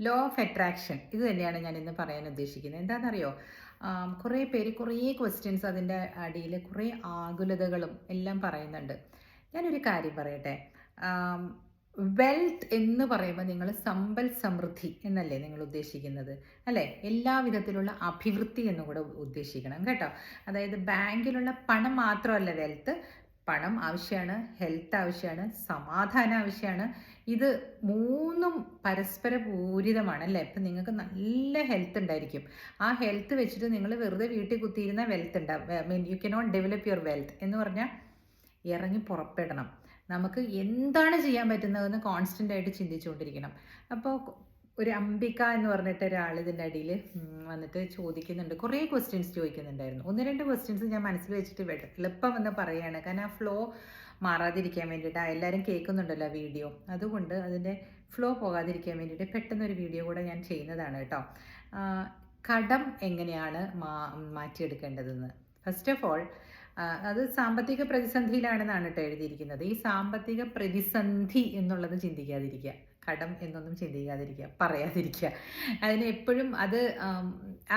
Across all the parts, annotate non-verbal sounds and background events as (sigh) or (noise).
Law of attraction ഇത് തന്നെയാണ് ഞാൻ ഇന്ന് പറയാൻ ഉദ്ദേശിക്കുന്നത്. എന്താണെന്നറിയോ? കുറേ പേര് കുറേ ക്വസ്റ്റ്യൻസ് അതിന്റെ അടിയിൽ കുറേ ആകുലതകളും എല്ലാം പറയുന്നുണ്ട്. ഞാനൊരു കാര്യം പറയട്ടെ. വെൽത്ത് എന്ന് പറയുമ്പോൾ നിങ്ങൾ സമ്പൽ സമൃദ്ധി എന്നല്ലേ നിങ്ങൾ ഉദ്ദേശിക്കുന്നത്? അല്ലേ? എല്ലാ വിധത്തിലുള്ള അഭിവൃദ്ധി എന്നും കൂടെ ഉദ്ദേശിക്കണം കേട്ടോ. അതായത് ബാങ്കിലുള്ള പണം മാത്രമല്ല വെൽത്ത് പണം ആവശ്യമാണ് ഹെൽത്ത് ആവശ്യമാണ് സമാധാനം ആവശ്യമാണ് ഇത് മൂന്നും പരസ്പര പൂരിതമാണ് അല്ലേ ഇപ്പം നിങ്ങൾക്ക് നല്ല ഹെൽത്ത് ഉണ്ടായിരിക്കും. ആ ഹെൽത്ത് വെച്ചിട്ട് നിങ്ങൾ വെറുതെ വീട്ടിൽ കുത്തിയിരുന്ന വെൽത്ത് ഉണ്ടാവും mean you K not develop your wealth എന്ന് പറഞ്ഞാൽ ഇറങ്ങി പുറപ്പെടണം. നമുക്ക് എന്താണ് ചെയ്യാൻ പറ്റുന്നതെന്ന് കോൺസ്റ്റന്റ് ആയിട്ട് ചിന്തിച്ചുകൊണ്ടിരിക്കണം. അപ്പോൾ ഒരു അംബിക എന്ന് പറഞ്ഞിട്ട് ഒരാൾ ഇതിന്റെ അടിയിൽ വന്നിട്ട് ചോദിക്കുന്നുണ്ട്. കുറേ ക്വസ്റ്റ്യൻസ് ചോദിക്കുന്നുണ്ടായിരുന്നു. ഒന്ന് രണ്ട് ക്വസ്റ്റ്യൻസ് ഞാൻ മനസ്സിൽ വെച്ചിട്ട് എളുപ്പം എന്ന് പറയുകയാണ് കാരണം ആ ഫ്ലോ മാറാതിരിക്കാൻ വേണ്ടിയിട്ട് എല്ലാവരും കേൾക്കുന്നുണ്ടല്ലോ വീഡിയോ അതുകൊണ്ട് അതിന്റെ ഫ്ലോ പോകാതിരിക്കാൻ വേണ്ടിയിട്ട് പെട്ടെന്നൊരു വീഡിയോ കൂടെ ഞാൻ ചെയ്യുന്നതാണ് കേട്ടോ. കടം എങ്ങനെയാണ് മാ മാറ്റിയെടുക്കേണ്ടതെന്ന്? ഫസ്റ്റ് ഓഫ് ഓൾ അത് സാമ്പത്തിക പ്രതിസന്ധിയിലാണെന്നാണ് കേട്ടോ എഴുതിയിരിക്കുന്നത്. ഈ സാമ്പത്തിക പ്രതിസന്ധി എന്നുള്ളത് ചിന്തിക്കാതിരിക്കുക. കടം എന്നൊന്നും ചിന്തിക്കാതിരിക്കുക പറയാതിരിക്കുക. അതിന് എപ്പോഴും അത്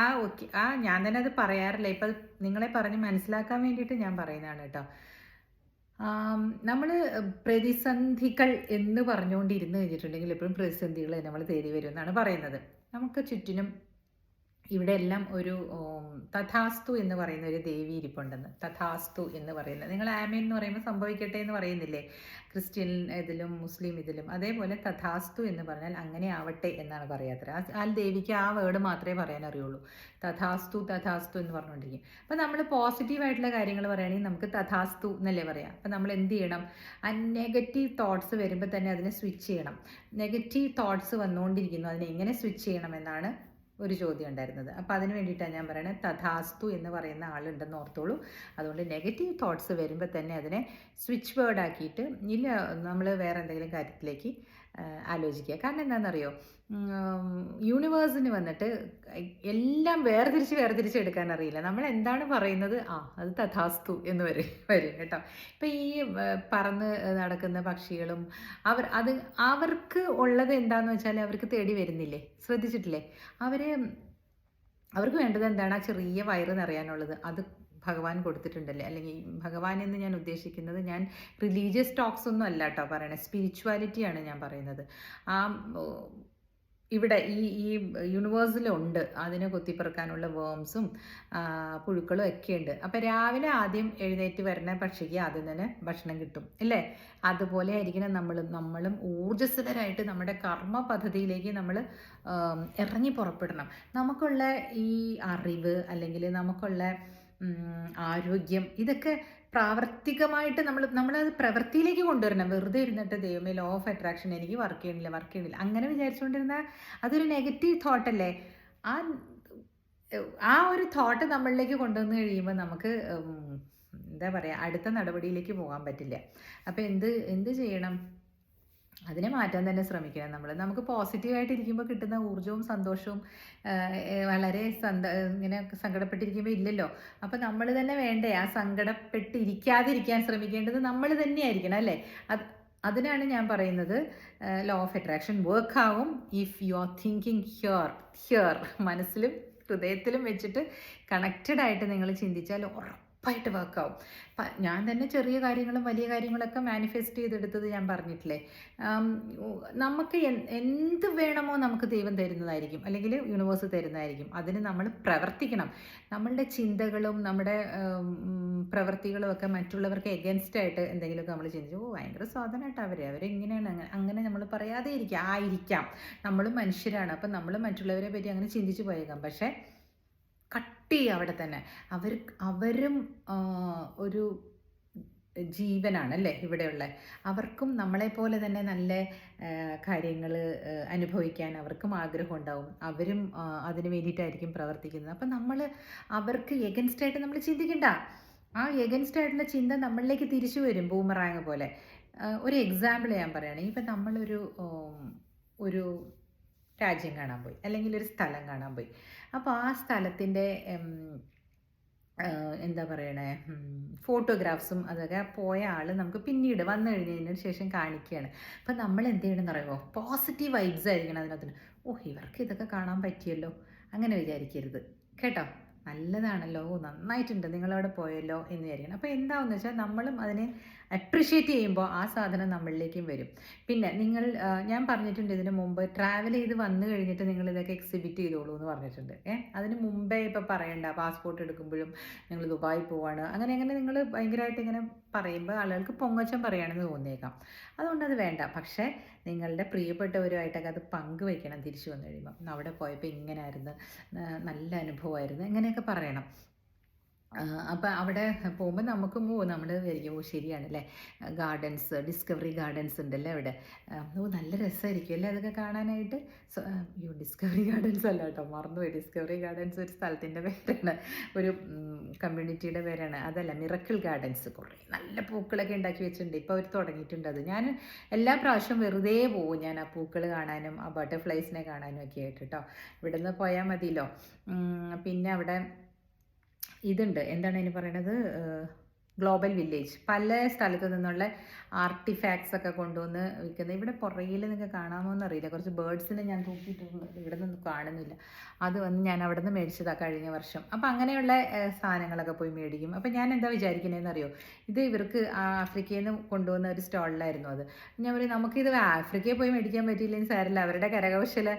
ആ ഓക്കെ ആ ഞാൻ തന്നെ അത് പറയാറില്ല. ഇപ്പം നിങ്ങളെ പറഞ്ഞ് മനസ്സിലാക്കാൻ വേണ്ടിയിട്ട് ഞാൻ പറയുന്നതാണ് കേട്ടോ. നമ്മൾ പ്രതിസന്ധികൾ എന്ന് പറഞ്ഞുകൊണ്ടിരുന്ന് കഴിഞ്ഞിട്ടുണ്ടെങ്കിൽ എപ്പോഴും പ്രതിസന്ധികൾ നമ്മൾ തേടി വരും എന്നാണ് പറയുന്നത്. നമുക്ക് ചുറ്റിനും ഇവിടെ എല്ലാം ഒരു തഥാസ്തു എന്ന് പറയുന്ന ഒരു ദേവി ഇരിപ്പുണ്ടെന്ന്. തഥാസ്തു എന്ന് പറയുന്നത് നിങ്ങൾ ആമേൻ എന്ന് പറയുമ്പോൾ സംഭവിക്കട്ടെ എന്ന് പറയുന്നില്ലേ? ക്രിസ്ത്യൻ ഇതിലും മുസ്ലിം ഇതിലും. അതേപോലെ തഥാസ്തു എന്ന് പറഞ്ഞാൽ അങ്ങനെ ആവട്ടെ എന്നാണ് പറയാത്തത്. ആ- ദേവിക്ക് ആ വേർഡ് മാത്രമേ പറയാൻ അറിയുള്ളൂ. തഥാസ്തു തഥാസ്തു എന്ന് പറഞ്ഞുകൊണ്ടിരിക്കും. അപ്പോൾ നമ്മൾ പോസിറ്റീവായിട്ടുള്ള കാര്യങ്ങൾ പറയുകയാണെങ്കിൽ നമുക്ക് തഥാസ്തു എന്നല്ലേ പറയാം. അപ്പോൾ നമ്മൾ എന്ത് ചെയ്യണം? ആ നെഗറ്റീവ് തോട്ട്സ് വരുമ്പോൾ തന്നെ അതിനെ സ്വിച്ച് ചെയ്യണം. നെഗറ്റീവ് തോട്ട്സ് വന്നുകൊണ്ടിരിക്കുന്നു. അതിനെ എങ്ങനെ സ്വിച്ച് ചെയ്യണം എന്നാണ് ഒരു ചോദ്യം ഉണ്ടായിരുന്നത്. അപ്പോൾ അതിന് വേണ്ടിയിട്ടാണ് ഞാൻ പറയണത് തഥാസ്തു എന്ന് പറയുന്ന ആളുണ്ടെന്ന് ഓർത്തോളൂ. അതുകൊണ്ട് നെഗറ്റീവ് തോട്ട്സ് വരുമ്പോൾ തന്നെ അതിനെ സ്വിച്ച് വേർഡ് ആക്കിയിട്ട് ഇല്ല നമ്മൾ വേറെ എന്തെങ്കിലും കാര്യത്തിലേക്ക് ആലോചിക്കുക. കാരണം എന്താണെന്നറിയോ? യൂണിവേഴ്സിന് വന്നിട്ട് എല്ലാം വേർതിരിച്ച് വേർതിരിച്ച് എടുക്കാൻ അറിയില്ല. നമ്മൾ എന്താണ് പറയുന്നത്? ആ അത് തഥാസ്തു എന്ന് വരും വരും കേട്ടോ. ഇപ്പം ഈ പറന്ന് നടക്കുന്ന പക്ഷികളും അവർ അത് അവർക്ക് ഉള്ളത് എന്താന്ന് വെച്ചാൽ അവർക്ക് തേടി വരുന്നില്ലേ? ശ്രദ്ധിച്ചിട്ടില്ലേ? അവർ അവർക്ക് വേണ്ടത് എന്താണ്? ആ ചെറിയ വയറ് നിറയാനുള്ളത്. അത് ഭഗവാൻ കൊടുത്തിട്ടുണ്ടല്ലേ? അല്ലെങ്കിൽ ഭഗവാൻ എന്ന് ഞാൻ ഉദ്ദേശിക്കുന്നത് ഞാൻ റിലീജിയസ് ടോക്സ് ഒന്നും അല്ല കേട്ടോ പറയണത് സ്പിരിച്വാലിറ്റിയാണ് ഞാൻ പറയുന്നത്. ആ ഇവിടെ ഈ ഈ യൂണിവേഴ്സിലുണ്ട് അതിനെ കൊത്തിപ്പറക്കാനുള്ള വേംസും പുഴുക്കളും ഒക്കെ ഉണ്ട്. അപ്പോൾ രാവിലെ ആദ്യം എഴുന്നേറ്റ് വരുന്ന പക്ഷിക്ക് ആദ്യം തന്നെ ഭക്ഷണം കിട്ടും. അല്ലേ അതുപോലെ ആയിരിക്കണം നമ്മളും നമ്മളും ഊർജസ്വലരായിട്ട് നമ്മുടെ കർമ്മ പദ്ധതിയിലേക്ക് നമ്മൾ ഇറങ്ങി പുറപ്പെടണം. നമുക്കുള്ള ഈ അറിവ് അല്ലെങ്കിൽ നമുക്കുള്ള ആരോഗ്യം ഇതൊക്കെ പ്രാവർത്തികമായിട്ട് നമ്മൾ നമ്മളത് പ്രവൃത്തിയിലേക്ക് കൊണ്ടുവരണം. വെറുതെ ഇരുന്നിട്ട് ദൈവമേ ലോ ഓഫ് അട്രാക്ഷൻ എനിക്ക് വർക്ക് ചെയ്യണില്ല വർക്ക് ചെയ്യണില്ല. അങ്ങനെ വിചാരിച്ചുകൊണ്ടിരുന്ന അതൊരു നെഗറ്റീവ് തോട്ടല്ലേ ആ ആ ഒരു തോട്ട് നമ്മളിലേക്ക് കൊണ്ടുവന്ന് കഴിയുമ്പോൾ നമുക്ക് എന്താ പറയുക അടുത്ത നടപടിയിലേക്ക് പോകാൻ പറ്റില്ല. അപ്പോൾ എന്ത് എന്ത് ചെയ്യണം? അതിനെ മാറ്റാൻ തന്നെ ശ്രമിക്കണം. നമ്മൾ നമുക്ക് പോസിറ്റീവായിട്ട് ഇരിക്കുമ്പോൾ കിട്ടുന്ന ഊർജവും സന്തോഷവും വളരെ സന്ത ഇങ്ങനെ സങ്കടപ്പെട്ടിരിക്കുമ്പോൾ ഇല്ലല്ലോ. അപ്പം നമ്മൾ തന്നെ വേണ്ടേ ആ സങ്കടപ്പെട്ടിരിക്കാതിരിക്കാൻ ശ്രമിക്കേണ്ടത് നമ്മൾ തന്നെയായിരിക്കണം അല്ലേ? അത് അതിനാണ് ഞാൻ പറയുന്നത് ലോ ഓഫ് അട്രാക്ഷൻ വർക്ക് ആവും if you are thinking here here മനസ്സിലും ഹൃദയത്തിലും വെച്ചിട്ട് കണക്റ്റഡ് ആയിട്ട് നിങ്ങൾ ചിന്തിച്ചാൽ ഉറപ്പായിട്ട് വർക്കാവും ഞാൻ തന്നെ ചെറിയ കാര്യങ്ങളും വലിയ കാര്യങ്ങളൊക്കെ മാനിഫെസ്റ്റ് ചെയ്തെടുത്തത് ഞാൻ പറഞ്ഞിട്ടില്ലേ. നമുക്ക് എന്ത് വേണമോ നമുക്ക് ദൈവം തരുന്നതായിരിക്കും. അല്ലെങ്കിൽ യൂണിവേഴ്സ് തരുന്നതായിരിക്കും. അതിന് നമ്മൾ പ്രവർത്തിക്കണം. നമ്മളുടെ ചിന്തകളും നമ്മുടെ പ്രവർത്തികളും ഒക്കെ മറ്റുള്ളവർക്ക് എഗൻസ്റ്റ് ആയിട്ട് എന്തെങ്കിലുമൊക്കെ നമ്മൾ ചിന്തിച്ചു ഓ ഭയങ്കര സ്വാധീനമായിട്ട് അവരെ. അവരെങ്ങനെയാണ് അങ്ങനെ അങ്ങനെ നമ്മൾ പറയാതെ ഇരിക്കാം. ആയിരിക്കാം നമ്മളും മനുഷ്യരാണ്. അപ്പം നമ്മൾ മറ്റുള്ളവരെ പറ്റി അങ്ങനെ ചിന്തിച്ചു പോയേക്കാം. പക്ഷേ കട്ടി അവിടെ തന്നെ. അവർ അവരും ഒരു ജീവനാണ് അല്ലേ ഇവിടെയുള്ള. അവർക്കും നമ്മളെപ്പോലെ തന്നെ നല്ല കാര്യങ്ങൾ അനുഭവിക്കാൻ അവർക്കും ആഗ്രഹം ഉണ്ടാവും അവരും അതിന് വേണ്ടിയിട്ടായിരിക്കും പ്രവർത്തിക്കുന്നത്. അപ്പം നമ്മൾ അവർക്ക് എഗൻസ്റ്റ് ആയിട്ട് നമ്മൾ ചിന്തിക്കണ്ട. ആ എഗൻസ്റ്റ് ആയിട്ടുള്ള ചിന്ത നമ്മളിലേക്ക് തിരിച്ചു വരും ബൂമറാങ് പോലെ. ഒരു എക്സാമ്പിൾ ഞാൻ പറയുകയാണെങ്കിൽ ഇപ്പം നമ്മളൊരു ഒരു രാജ്യം കാണാൻ പോയി. അല്ലെങ്കിൽ ഒരു സ്ഥലം കാണാൻ പോയി. അപ്പോൾ ആ സ്ഥലത്തിന്റെ എന്താ പറയണേ ഫോട്ടോഗ്രാഫ്സും അതൊക്കെ പോയ ആൾ നമുക്ക് പിന്നീട് വന്നു കഴിഞ്ഞതിന് ശേഷം കാണിക്കുകയാണ് അപ്പം നമ്മൾ എന്ത് ചെയ്യണമെന്ന് അറിയുമോ പോസിറ്റീവ് വൈബ്സ് ആയിരിക്കണം അതിനകത്ത് ഓ ഇവർക്ക് ഇതൊക്കെ കാണാൻ പറ്റിയല്ലോ. അങ്ങനെ വിചാരിക്കരുത്. കേട്ടോ? നല്ലതാണല്ലോ. നന്നായിട്ടുണ്ട്. നിങ്ങളവിടെ പോയല്ലോ എന്ന് വിചാരിക്കണം. അപ്പോൾ എന്താണെന്ന് വെച്ചാൽ നമ്മളും അതിനെ അപ്രിഷ്യേറ്റ് ചെയ്യുമ്പോൾ ആ സാധനം നമ്മളിലേക്കും വരും. പിന്നെ നിങ്ങൾ ഞാൻ പറഞ്ഞിട്ടുണ്ട് ഇതിന് മുമ്പ് ട്രാവൽ ചെയ്ത് വന്നു കഴിഞ്ഞിട്ട് നിങ്ങൾ ഇതൊക്കെ എക്സിബിറ്റ് ചെയ്തോളൂ എന്ന് പറഞ്ഞിട്ടുണ്ട്. ഏ അതിന് മുമ്പേ ഇപ്പോൾ പറയണ്ട പാസ്പോർട്ട് എടുക്കുമ്പോഴും നിങ്ങൾ ദുബായി പോവാണ്. അങ്ങനെ അങ്ങനെ നിങ്ങൾ ഭയങ്കരമായിട്ട് ഇങ്ങനെ പറയുമ്പോൾ ആളുകൾക്ക് പൊങ്ങച്ചം പറയുകയാണെന്ന് തോന്നിയേക്കാം. അതുകൊണ്ട് അത് വേണ്ട. പക്ഷേ നിങ്ങളുടെ പ്രിയപ്പെട്ടവരുമായിട്ടൊക്കെ അത് പങ്കുവയ്ക്കണം തിരിച്ചു വന്നു കഴിയുമ്പോൾ അവിടെ പോയപ്പോൾ ഇങ്ങനെയായിരുന്നു ആയിരുന്നു നല്ല അനുഭവമായിരുന്നു. ഇങ്ങനെയൊക്കെ പറയണം. അപ്പോൾ അവിടെ പോകുമ്പോൾ നമുക്ക് ഓ നമ്മൾ വിചാരിക്കും ഓ ശരിയാണല്ലേ? ഗാർഡൻസ് ഡിസ്കവറി ഗാർഡൻസ് ഉണ്ടല്ലേ അവിടെ? ഓ നല്ല രസമായിരിക്കും അല്ലേ അതൊക്കെ കാണാനായിട്ട്? അയ്യോ ഡിസ്കവറി ഗാർഡൻസ് അല്ല കേട്ടോ മറന്നുപോയി. ഡിസ്കവറി ഗാർഡൻസ് ഒരു സ്ഥലത്തിന്റെ പേരാണ്. ഒരു കമ്മ്യൂണിറ്റിയുടെ പേരാണ്. അതല്ല മിറക്കിൾ ഗാർഡൻസ്. കുറേ നല്ല പൂക്കളൊക്കെ ഉണ്ടാക്കി വെച്ചിട്ടുണ്ട്. ഇപ്പോൾ അവർ തുടങ്ങിയിട്ടുണ്ട് അത്. ഞാൻ എല്ലാ പ്രാവശ്യം വെറുതെ പോകും ഞാൻ ആ പൂക്കൾ കാണാനും ആ ബട്ടർഫ്ലൈസിനെ കാണാനും ഒക്കെ ആയിട്ട് കേട്ടോ. ഇവിടെ നിന്ന് പോയാൽ മതിയല്ലോ പിന്നെ അവിടെ ഇതുണ്ട്. എന്താണ് അതിന് പറയണത്? Global village. പല സ്ഥലത്തു നിന്നുള്ള ആർട്ടിഫാക്ട്സ് ഒക്കെ കൊണ്ടുവന്ന് വിൽക്കുന്നത് ഇവിടെ പുറകിൽ നിങ്ങൾക്ക് കാണാമോ എന്നറിയില്ല. കുറച്ച് ബേർഡ്സിനെ ഞാൻ തൂക്കിയിട്ടുണ്ട് ഇവിടെ നിന്ന് കാണുന്നില്ല. അത് വന്ന് ഞാൻ അവിടെ നിന്ന് മേടിച്ചതാണ് കഴിഞ്ഞ വർഷം. അപ്പം അങ്ങനെയുള്ള സാധനങ്ങളൊക്കെ പോയി മേടിക്കും. അപ്പം ഞാൻ എന്താ വിചാരിക്കുന്നതെന്ന് അറിയോ ഇത് ഇവർക്ക് ആഫ്രിക്കയിൽ നിന്ന് കൊണ്ടുവന്ന ഒരു സ്റ്റോളിലായിരുന്നു അത്. ഞാൻ പറയും നമുക്കിത് ആഫ്രിക്കയിൽ പോയി മേടിക്കാൻ പറ്റിയില്ലെങ്കിൽ സാരില്ല. അവരുടെ കരകൗശല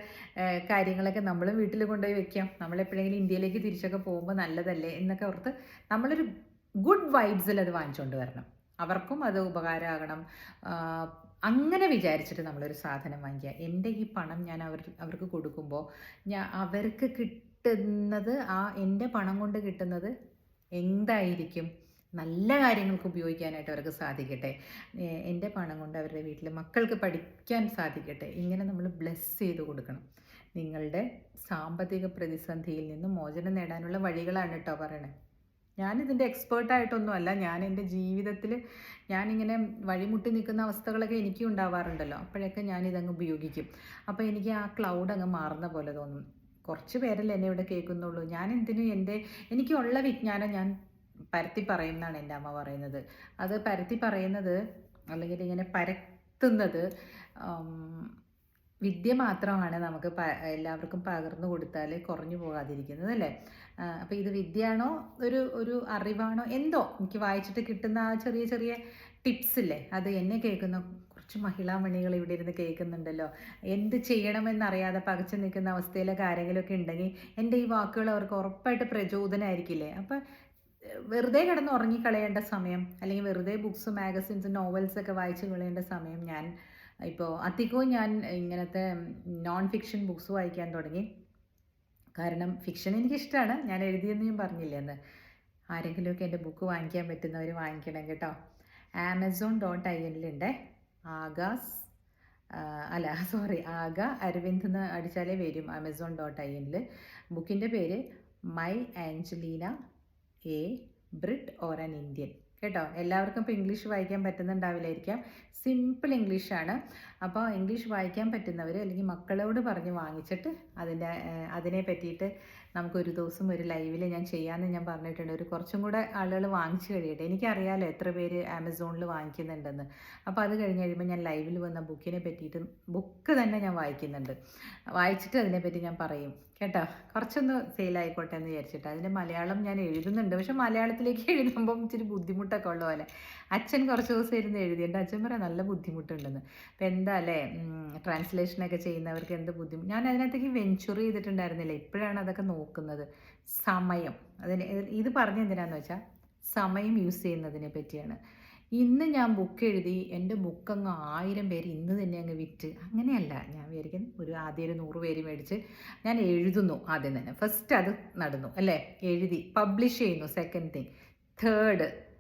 കാര്യങ്ങളൊക്കെ നമ്മളും വീട്ടിൽ കൊണ്ടുപോയി വെക്കാം. നമ്മളെപ്പോഴെങ്കിലും ഇന്ത്യയിലേക്ക് തിരിച്ചൊക്കെ പോകുമ്പോൾ നല്ലതല്ലേ? എന്നൊക്കെ ഓർത്ത് നമ്മളൊരു ഗുഡ് വൈബ്സിൽ അത് വാങ്ങിച്ചുകൊണ്ട് വരണം. അവർക്കും അത് ഉപകാരമാകണം. അങ്ങനെ വിചാരിച്ചിട്ട് നമ്മളൊരു സാധനം വാങ്ങിക്കുക. എന്റെ ഈ പണം ഞാൻ അവർ അവർക്ക് കൊടുക്കുമ്പോൾ ഞാൻ അവർക്ക് കിട്ടുന്നത് ആ എന്റെ പണം കൊണ്ട് കിട്ടുന്നത് എന്തായിരിക്കും? നല്ല കാര്യങ്ങൾക്ക് ഉപയോഗിക്കാനായിട്ട് അവർക്ക് സാധിക്കട്ടെ. എന്റെ പണം കൊണ്ട് അവരുടെ വീട്ടിൽ മക്കൾക്ക് പഠിക്കാൻ സാധിക്കട്ടെ. ഇങ്ങനെ നമ്മൾ ബ്ലെസ് ചെയ്ത് കൊടുക്കണം. നിങ്ങളുടെ സാമ്പത്തിക പ്രതിസന്ധിയിൽ നിന്ന് മോചനം നേടാനുള്ള വഴികളാണ് കേട്ടോ പറയണേ. ഞാനിതിന്റെ എക്സ്പേർട്ടായിട്ടൊന്നും അല്ല ഞാൻ എന്റെ ജീവിതത്തിൽ ഞാനിങ്ങനെ വഴിമുട്ടി നിൽക്കുന്ന അവസ്ഥകളൊക്കെ എനിക്കും ഉണ്ടാവാറുണ്ടല്ലോ. അപ്പോഴൊക്കെ ഞാനിതങ്ങ് ഉപയോഗിക്കും. അപ്പോൾ എനിക്ക് ആ ക്ലൗഡ് അങ്ങ് മാറുന്ന പോലെ തോന്നും. കുറച്ച് പേരല്ലേ എന്നെ ഇവിടെ കേൾക്കുന്നുള്ളൂ. ഞാൻ എന്തിനും എന്റെ എനിക്കുള്ള വിജ്ഞാനം ഞാൻ പരത്തി പറയും എന്നാണ് എന്റെ അമ്മ പറയുന്നത്. അത് പരത്തി പറയുന്നത് അല്ലെങ്കിൽ ഇങ്ങനെ പരത്തുന്നത് വിദ്യ മാത്രമാണ് നമുക്ക് എല്ലാവർക്കും പകർന്നു കൊടുത്താൽ കുറഞ്ഞു പോകാതിരിക്കുന്നത് അല്ലേ? അപ്പോൾ ഇത് വിദ്യയാണോ? ഒരു ഒരു അറിവാണോ? എന്തോ? എനിക്ക് വായിച്ചിട്ട് കിട്ടുന്ന ആ ചെറിയ ചെറിയ ടിപ്സ് ഇല്ലേ? അത് എന്നെ കേൾക്കുന്ന കുറച്ച് മഹിളാമണികൾ ഇവിടെ ഇരുന്ന് കേൾക്കുന്നുണ്ടല്ലോ. എന്ത് ചെയ്യണമെന്നറിയാതെ പകച്ചു നിൽക്കുന്ന അവസ്ഥയിലൊക്കെ കാര്യങ്ങളൊക്കെ ഉണ്ടെങ്കിൽ എന്റെ ഈ വാക്കുകൾ അവർക്ക് ഉറപ്പായിട്ട് പ്രചോദനമായിരിക്കില്ലേ അപ്പം വെറുതെ കിടന്ന് ഉറങ്ങിക്കളയേണ്ട സമയം അല്ലെങ്കിൽ വെറുതെ ബുക്സ് മാഗസിൻസ് നോവൽസ് ഒക്കെ വായിച്ചു കളയേണ്ട സമയം ഞാൻ ഇപ്പോൾ അധികവും ഞാൻ ഇങ്ങനത്തെ നോൺ ഫിക്ഷൻ ബുക്സ് വായിക്കാൻ തുടങ്ങി. കാരണം ഫിക്ഷൻ എനിക്കിഷ്ടമാണ് ഞാൻ എഴുതിയെന്ന് ഞാൻ പറഞ്ഞില്ലേ എന്ന് ആരെങ്കിലുമൊക്കെ എന്റെ ബുക്ക് വാങ്ങിക്കാൻ പറ്റുന്നവർ വാങ്ങിക്കണം കേട്ടോ. ആമസോൺ ഡോട്ട് ഐ എനിലുണ്ട് ആകാസ് അല്ല (laughs) സോറി ആഗ അരവിന്ദ് എന്ന് അടിച്ചാലേ വരും ആമസോൺ ഡോട്ട് ഐ എനിൽ ബുക്കിന്റെ പേര് my Angelina a Brit or an Indian കേട്ടോ? എല്ലാവർക്കും ഇപ്പോൾ ഇംഗ്ലീഷ് വായിക്കാൻ പറ്റുന്നുണ്ടാവില്ലായിരിക്കാം. സിമ്പിൾ ഇംഗ്ലീഷാണ് അപ്പോൾ ഇംഗ്ലീഷ് വായിക്കാൻ പറ്റുന്നവർ അല്ലെങ്കിൽ മക്കളോട് പറഞ്ഞ് വാങ്ങിച്ചിട്ട് അതിന്റെ അതിനെ പറ്റിയിട്ട് നമുക്കൊരു ദിവസം ഒരു ലൈവിൽ ഞാൻ ചെയ്യാമെന്ന് ഞാൻ പറഞ്ഞിട്ടുണ്ട്. ഒരു കുറച്ചും കൂടെ ആളുകൾ വാങ്ങിച്ചു കഴിയട്ടെ. എനിക്കറിയാലോ എത്ര പേര് ആമസോണിൽ വാങ്ങിക്കുന്നുണ്ടെന്ന്. അപ്പോൾ അത് കഴിഞ്ഞ് കഴിയുമ്പോൾ ഞാൻ ലൈവിൽ വന്ന ബുക്കിനെ പറ്റിയിട്ട് ബുക്ക് തന്നെ ഞാൻ വായിക്കുന്നുണ്ട്. വായിച്ചിട്ട് അതിനെപ്പറ്റി ഞാൻ പറയും. കേട്ടോ? കുറച്ചൊന്ന് സെയിൽ സെയിലായിക്കോട്ടെ എന്ന് വിചാരിച്ചിട്ട്. അതിന്റെ മലയാളം ഞാൻ എഴുതുന്നുണ്ട്. പക്ഷെ മലയാളത്തിലേക്ക് എഴുതുമ്പം ഇച്ചിരി ബുദ്ധിമുട്ടൊക്കെ ഉള്ള പോലെ. അച്ഛൻ കുറച്ച് ദിവസം ഇരുന്ന് എഴുതിയുണ്ട് അച്ഛൻ പറയാം നല്ല ബുദ്ധിമുട്ടുണ്ടെന്ന്. അപ്പം എന്താ അല്ലേ? ട്രാൻസ്ലേഷനൊക്കെ ചെയ്യുന്നവർക്ക് എന്ത് ബുദ്ധിമുട്ട് ഞാൻ അതിനകത്തേക്ക് വെഞ്ചുറി ചെയ്തിട്ടുണ്ടായിരുന്നില്ല. ഇപ്പോഴാണ് അതൊക്കെ നോക്കുന്നത് സമയം. അതിന് ഇത് പറഞ്ഞ എന്തിനാന്ന് വെച്ചാൽ സമയം യൂസ് ചെയ്യുന്നതിനെ പറ്റിയാണ്. ഇന്ന് ഞാൻ ബുക്ക് എഴുതി എന്റെ ബുക്ക് അങ്ങ് ആയിരം പേര് ഇന്ന് തന്നെ അങ്ങ് വിറ്റ്. അങ്ങനെയല്ല. ഞാൻ വിചാരിക്കുന്നു ഒരു ആദ്യം ഒരു നൂറ് പേര് മേടിച്ച് ഞാൻ എഴുതുന്നു ആദ്യം തന്നെ. ഫസ്റ്റ് അത് നടന്നു അല്ലേ? എഴുതി പബ്ലിഷ് ചെയ്യുന്നു. സെക്കൻഡ് തിങ് തേർഡ്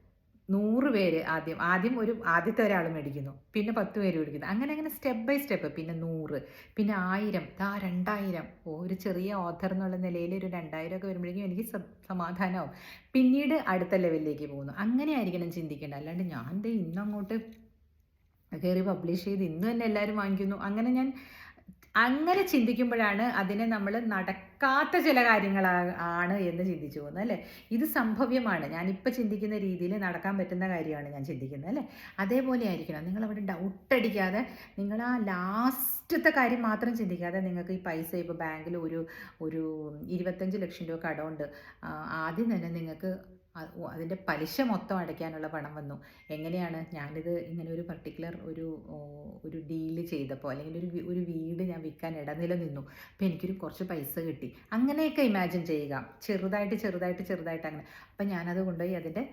നൂറ് പേര് ആദ്യം ആദ്യം ഒരു ആദ്യത്തെ ഒരാൾ മേടിക്കുന്നു പിന്നെ പത്ത് പേര് മേടിക്കുന്നു. അങ്ങനെ അങ്ങനെ സ്റ്റെപ്പ് ബൈ സ്റ്റെപ്പ്. പിന്നെ നൂറ് പിന്നെ ആയിരം ആ രണ്ടായിരം. ഒരു ചെറിയ ഓഥർ എന്നുള്ള നിലയിൽ ഒരു രണ്ടായിരം ഒക്കെ വരുമ്പോഴേക്കും എനിക്ക് സമാധാനമാവും പിന്നീട് അടുത്ത ലെവലിലേക്ക് പോകുന്നു. അങ്ങനെ ആയിരിക്കണം ചിന്തിക്കേണ്ടത്. അല്ലാണ്ട് ഞാൻ ദേ ഇന്നങ്ങോട്ട് കയറി പബ്ലിഷ് ചെയ്ത് ഇന്ന് തന്നെ എല്ലാവരും വാങ്ങിക്കുന്നു. അങ്ങനെ ഞാൻ അങ്ങനെ ചിന്തിക്കുമ്പോഴാണ് അതിനെ നമ്മൾ നടക്കാത്ത ചില കാര്യങ്ങളാണ് എന്ന് ചിന്തിച്ചു പോകുന്നത് അല്ലേ? ഇത് സംഭവ്യമാണ്. ഞാനിപ്പോൾ ചിന്തിക്കുന്ന രീതിയിൽ നടക്കാൻ പറ്റുന്ന കാര്യമാണ് ഞാൻ ചിന്തിക്കുന്നത് അല്ലേ? അതേപോലെ ആയിരിക്കണം. നിങ്ങൾ അവിടെ ഡൗട്ട് അടിക്കാതെ നിങ്ങൾ ആ ലാസ്റ്റത്തെ കാര്യം മാത്രം ചിന്തിക്കാതെ നിങ്ങൾക്ക് ഈ പൈസ ഇപ്പോൾ ബാങ്കിൽ ഒരു ഒരു ഇരുപത്തഞ്ച് ലക്ഷം രൂപ കടമുണ്ട്. ആദ്യം തന്നെ നിങ്ങൾക്ക് അതിന്റെ പലിശ മൊത്തം അടയ്ക്കാനുള്ള പണം വന്നു. എങ്ങനെയാണ് ഞാനിത് ഇങ്ങനെ ഒരു പർട്ടിക്കുലർ ഒരു ഒരു ഡീൽ ചെയ്തപ്പോൾ അല്ലെങ്കിൽ ഒരു ഒരു വീട് ഞാൻ വിൽക്കാൻ ഇടനില നിന്നു അപ്പോൾ എനിക്കൊരു കുറച്ച് പൈസ കിട്ടി. അങ്ങനെയൊക്കെ ഇമാജിൻ ചെയ്യുക. ചെറുതായിട്ട് ചെറുതായിട്ട് ചെറുതായിട്ട് അങ്ങനെ. അപ്പം ഞാനത് കൊണ്ടുപോയി അതിന്റെ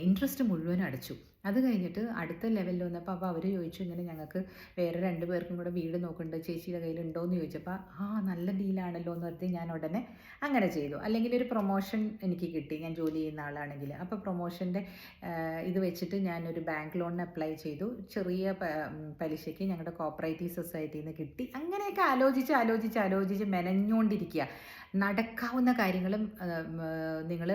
ഇൻട്രസ്റ്റ് മുഴുവൻ അടച്ചു. അത് കഴിഞ്ഞിട്ട് അടുത്ത ലെവലിൽ വന്നപ്പോൾ അപ്പോൾ അവർ ചോദിച്ചു ഇങ്ങനെ ഞങ്ങൾക്ക് വേറെ രണ്ട് പേർക്കും കൂടെ വീട് നോക്കുന്നുണ്ട് ചേച്ചിയുടെ കയ്യിലുണ്ടോ എന്ന് ചോദിച്ചപ്പോൾ ആ നല്ല ഡീലാണല്ലോ എന്ന് പറഞ്ഞ് ഞാൻ ഉടനെ അങ്ങനെ ചെയ്തു. അല്ലെങ്കിൽ ഒരു പ്രൊമോഷൻ എനിക്ക് കിട്ടി ഞാൻ ജോലി ചെയ്യുന്ന ആളാണെങ്കിൽ. അപ്പോൾ പ്രൊമോഷന്റെ ഇത് വെച്ചിട്ട് ഞാനൊരു ബാങ്ക് ലോണിന് അപ്ലൈ ചെയ്തു. ചെറിയ പലിശയ്ക്ക് ഞങ്ങളുടെ കോപ്പറേറ്റീവ് സൊസൈറ്റിയിൽ നിന്ന് കിട്ടി. അങ്ങനെയൊക്കെ ആലോചിച്ച് ആലോചിച്ച് ആലോചിച്ച് മെനഞ്ഞുകൊണ്ടിരിക്കുക നടക്കാവുന്ന കാര്യങ്ങളും നിങ്ങൾ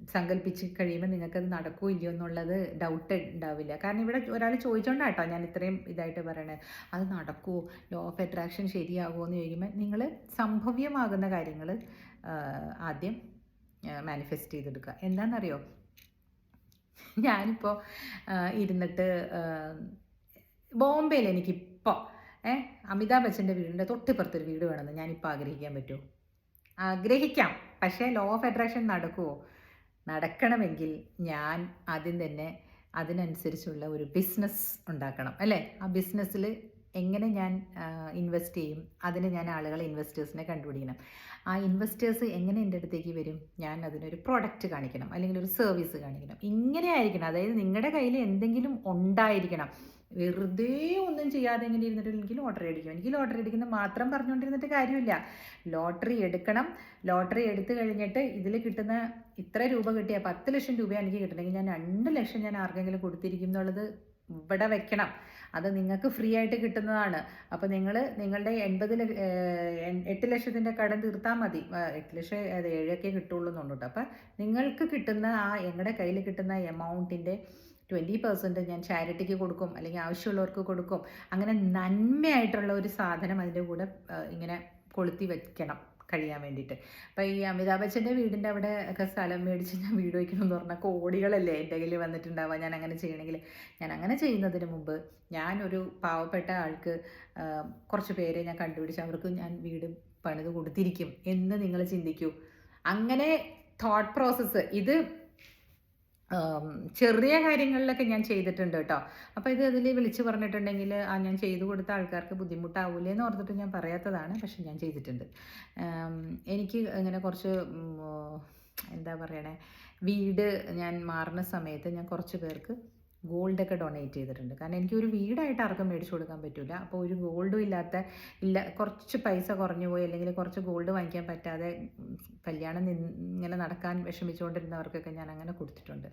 സങ്കല്പിച്ച് കഴിയുമ്പോൾ നിങ്ങൾക്കത് നടക്കുമോ ഇല്ലയോ എന്നുള്ളത് ഡൗട്ട് ഉണ്ടാവില്ല കാരണം ഇവിടെ ഒരാൾ ചോദിച്ചോണ്ടാട്ടോ ഞാൻ ഇത്രയും ഇതായിട്ട് പറയണത് അത് നടക്കുമോ ലോ ഓഫ് അട്രാക്ഷൻ ശരിയാകുമോ എന്ന് ചോദിക്കുമ്പോൾ നിങ്ങൾ സംഭവ്യമാകുന്ന കാര്യങ്ങൾ ആദ്യം മാനിഫെസ്റ്റ് ചെയ്തെടുക്കുക. എന്താണെന്നറിയോ ഞാനിപ്പോൾ ഇരുന്നിട്ട് ബോംബെയിൽ എനിക്കിപ്പോൾ ഏ അമിതാഭ് ബച്ചന്റെ വീടിന്റെ തൊട്ടിപ്പുറത്തൊരു വീട് വേണമെന്ന് ഞാനിപ്പോൾ ആഗ്രഹിക്കാൻ പറ്റുമോ ആഗ്രഹിക്കാം. പക്ഷേ ലോ ഓഫ് അട്രാക്ഷൻ നടക്കുമോ നടക്കണമെങ്കിൽ ഞാൻ ആദ്യം തന്നെ അതിനനുസരിച്ചുള്ള ഒരു ബിസിനസ് ഉണ്ടാക്കണം അല്ലേ? ആ ബിസിനസ്സിൽ എങ്ങനെ ഞാൻ ഇൻവെസ്റ്റ് ചെയ്യും? അതിന് ഞാൻ ആളുകളെ ഇൻവെസ്റ്റേഴ്സിനെ കണ്ടുപിടിക്കണം. ആ ഇൻവെസ്റ്റേഴ്സ് എങ്ങനെ എന്റെ അടുത്തേക്ക് വരും? ഞാൻ അതിനൊരു പ്രോഡക്റ്റ് കാണിക്കണം അല്ലെങ്കിൽ ഒരു സർവീസ് കാണിക്കണം. ഇങ്ങനെ ആയിരിക്കണം. അതായത് നിങ്ങളുടെ കയ്യിൽ എന്തെങ്കിലും ഉണ്ടായിരിക്കണം. വെറുതെ ഒന്നും ചെയ്യാതെ ഇങ്ങനെ ഇരുന്നിട്ട് എനിക്ക് ലോട്ടറി അടിക്കും എനിക്ക് ലോട്ടറി അടിക്കുന്നത് മാത്രം പറഞ്ഞുകൊണ്ടിരുന്നിട്ട് കാര്യമില്ല. ലോട്ടറി എടുക്കണം. ലോട്ടറി എടുത്തു കഴിഞ്ഞിട്ട് ഇതിൽ കിട്ടുന്ന ഇത്ര രൂപ കിട്ടിയ പത്ത് ലക്ഷം രൂപ എനിക്ക് കിട്ടണമെങ്കിൽ ഞാൻ രണ്ട് ലക്ഷം ഞാൻ ആർക്കെങ്കിലും കൊടുത്തിരിക്കും എന്നുള്ളത് ഇവിടെ വെക്കണം. അത് നിങ്ങൾക്ക് ഫ്രീ ആയിട്ട് കിട്ടുന്നതാണ്. അപ്പോൾ നിങ്ങൾ നിങ്ങളുടെ എൺപത് എട്ട് ലക്ഷത്തിന്റെ കടം തീർത്താൽ മതി. എട്ട് ലക്ഷം അത് ഏഴൊക്കെ കിട്ടുള്ളൂ എന്നുണ്ട് അപ്പം അപ്പോൾ നിങ്ങൾക്ക് കിട്ടുന്ന ആ ഞങ്ങളുടെ കയ്യിൽ കിട്ടുന്ന എമൗണ്ടിന്റെ ട്വന്റി പെർസെന്റ് ഞാൻ ചാരിറ്റിക്ക് കൊടുക്കും അല്ലെങ്കിൽ ആവശ്യമുള്ളവർക്ക് കൊടുക്കും. അങ്ങനെ നന്മയായിട്ടുള്ള ഒരു സാധനം അതിന്റെ കൂടെ ഇങ്ങനെ കൊളുത്തി വെക്കണം കഴിയാൻ വേണ്ടിയിട്ട്. അപ്പോൾ ഈ അമിതാഭ് ബച്ചന്റെ വീടിന്റെ അവിടെ ഒക്കെ സ്ഥലം മേടിച്ച് ഞാൻ വീട് വയ്ക്കണം എന്ന് പറഞ്ഞാൽ കോടികളല്ലേ എന്റെ കയ്യിൽ വന്നിട്ടുണ്ടാവുക ഞാൻ അങ്ങനെ ചെയ്യണമെങ്കിൽ. ഞാൻ അങ്ങനെ ചെയ്യുന്നതിന് മുമ്പ് ഞാനൊരു പാവപ്പെട്ട ആൾക്ക് കുറച്ച് പേരെ ഞാൻ കണ്ടുപിടിച്ച് അവർക്ക് ഞാൻ വീട് പണിത് കൊടുത്തിരിക്കും എന്ന് നിങ്ങൾ ചിന്തിക്കൂ. അങ്ങനെ തോട്ട് പ്രോസസ്സ് ഇത് ചെറിയ കാര്യങ്ങളിലൊക്കെ ഞാൻ ചെയ്തിട്ടുണ്ട് കേട്ടോ. അപ്പോൾ ഇത് അതിൽ വിളിച്ച് പറഞ്ഞിട്ടുണ്ടെങ്കിൽ ആ ഞാൻ ചെയ്തു കൊടുത്ത ആൾക്കാർക്ക് ബുദ്ധിമുട്ടാവൂലേ എന്ന് ഓർത്തിട്ട് ഞാൻ പറയാത്തതാണ് പക്ഷെ ഞാൻ ചെയ്തിട്ടുണ്ട്. എനിക്ക് ഇങ്ങനെ കുറച്ച് എന്താ പറയണേ വീട് ഞാൻ മാറുന്ന സമയത്ത് ഞാൻ കുറച്ച് പേർക്ക് ഗോൾഡൊക്കെ ഡൊണേറ്റ് ചെയ്തിട്ടുണ്ട്. കാരണം എനിക്ക് ഒരു വീടായിട്ട് ആർക്കും മേടിച്ചു കൊടുക്കാൻ പറ്റില്ല അപ്പോൾ ഒരു ഗോൾഡും ഇല്ലാത്ത ഇല്ല കുറച്ച് പൈസ കുറഞ്ഞു പോയി അല്ലെങ്കിൽ കുറച്ച് ഗോൾഡ് വാങ്ങിക്കാൻ പറ്റാതെ കല്യാണം ഇങ്ങനെ നടക്കാൻ വിഷമിച്ചുകൊണ്ടിരുന്നവർക്കൊക്കെ ഞാൻ അങ്ങനെ കൊടുത്തിട്ടുണ്ട്.